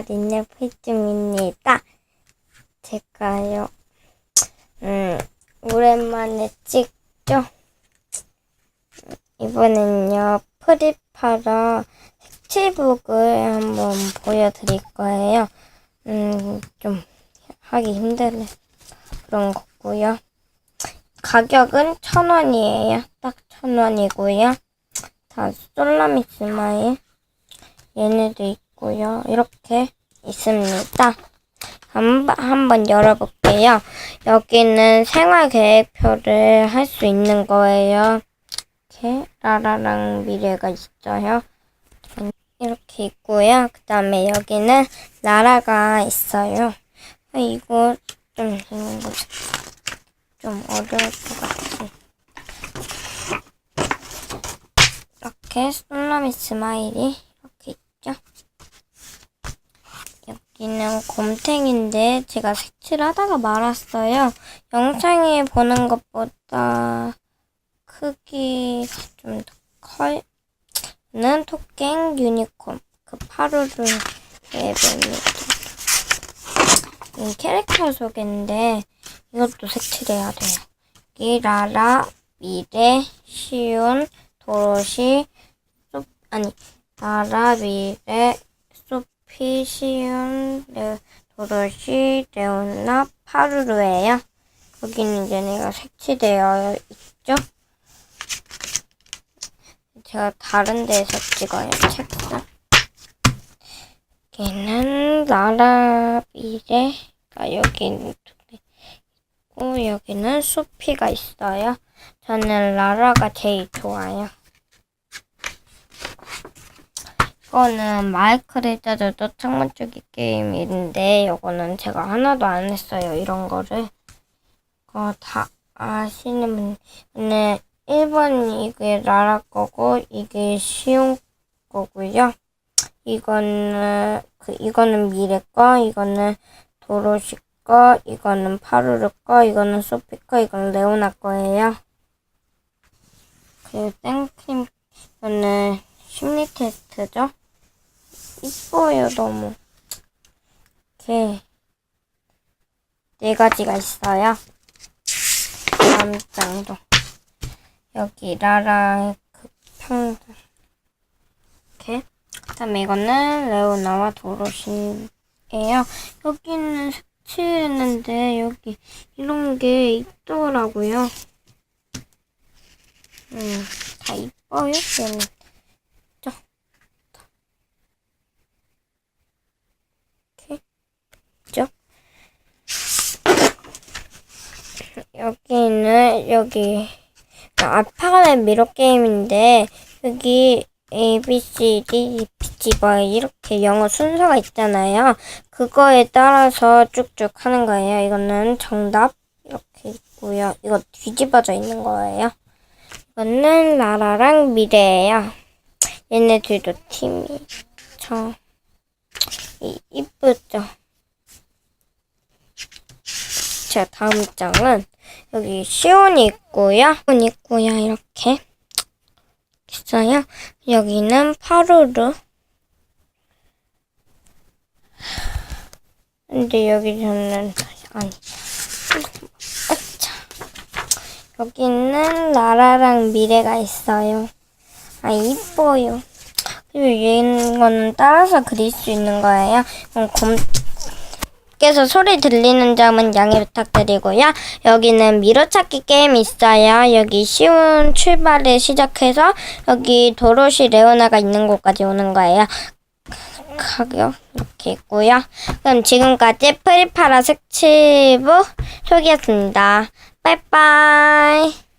아린의 필중입니다. 제가요, 음, 오랜만에 찍죠? 이번엔요, 프리파라 색칠북을 한번 보여드릴 거예요. 음, 좀 하기 힘들네. 그런 거고요. 가격은 천 원이에요. 딱 천 원이고요. 다 솔라미 스마일. 얘네도 있고 요. 이렇게 있습니다. 한번, 한번 열어볼게요. 여기는 생활계획표를 할 수 있는 거예요. 이렇게 라라랑 미래가 있어요. 이렇게 있고요. 그 다음에 여기는 나라가 있어요. 아, 이거 좀 좀 어려울 것 같아. 이렇게 솔라미 스마일이 이렇게 있죠. 여기는 곰탱인데 제가 색칠하다가 말았어요. 영상에 보는 것보다 크기가 좀 더 커요. 는 토깽 유니콘 그 파루를 앱입니다. 이 캐릭터 소개인데 이것도 색칠해야 돼요. 여기 라라, 미래, 시온, 도로시, 소, 아니 라라, 미래, 소 피, 시온, 레, 도로시, 레오나, 파루르예요. 여기는 얘네가 색칠되어 있죠. 제가 다른 데서 찍어요, 책상. 여기는 라라 미래가 여기는 두개 있고 여기는 소피가 있어요. 저는 라라가 제일 좋아요. 이거는 마이크를 짜줘도 창문 쪽기 게임인데 이거는 제가 하나도 안 했어요. 이런 거를. 이거 다 아시는 분은 1번 이게 라라 거고 이게 쉬운 거고요. 이거는 그 이거는 미래 거, 이거는 도로시 거, 이거는 파루르 거, 이거는 소피 거, 이거는 레오나 거예요. 그리고 땡크림 이거는 심리 테스트죠. 이뻐요 너무. 이렇게 네 가지가 있어요. 다음 장도 여기 라라 그 평. 이렇게. 그 다음에 이거는 레오나와 도로시예요. 여기는 색칠했는데 여기 이런 게 있더라고요. 음, 다 이뻐요. 얘는. 저. 이렇게. 죠 여기는 여기 알파가의 미러 게임인데 여기 A, B, C, D, B, Y 이렇게 영어 순서가 있잖아요. 그거에 따라서 쭉쭉 하는 거예요. 이거는 정답 이렇게 있고요. 이거 뒤집어져 있는 거예요. 이거는 라라랑 미래예요. 얘네 들도 팀이 저 이, 이쁘죠? 자 다음 장은 여기 시온이 있고요. 시온이 있고요. 이렇게. 있어요. 여기는 파루르. 근데 여기서는 아니. 아차. 여기는 나라랑 미래가 있어요. 아 이뻐요. 그리고 이거는 따라서 그릴 수 있는 거예요. 그럼 곰 밖에서 소리 들리는 점은 양해 부탁드리고요. 여기는 미로찾기 게임 있어요. 여기 쉬운 출발을 시작해서 여기 도로시 레오나가 있는 곳까지 오는 거예요. 가격 이렇게 있고요. 그럼 지금까지 프리파라 색칠부 소개였습니다. 빠이빠이.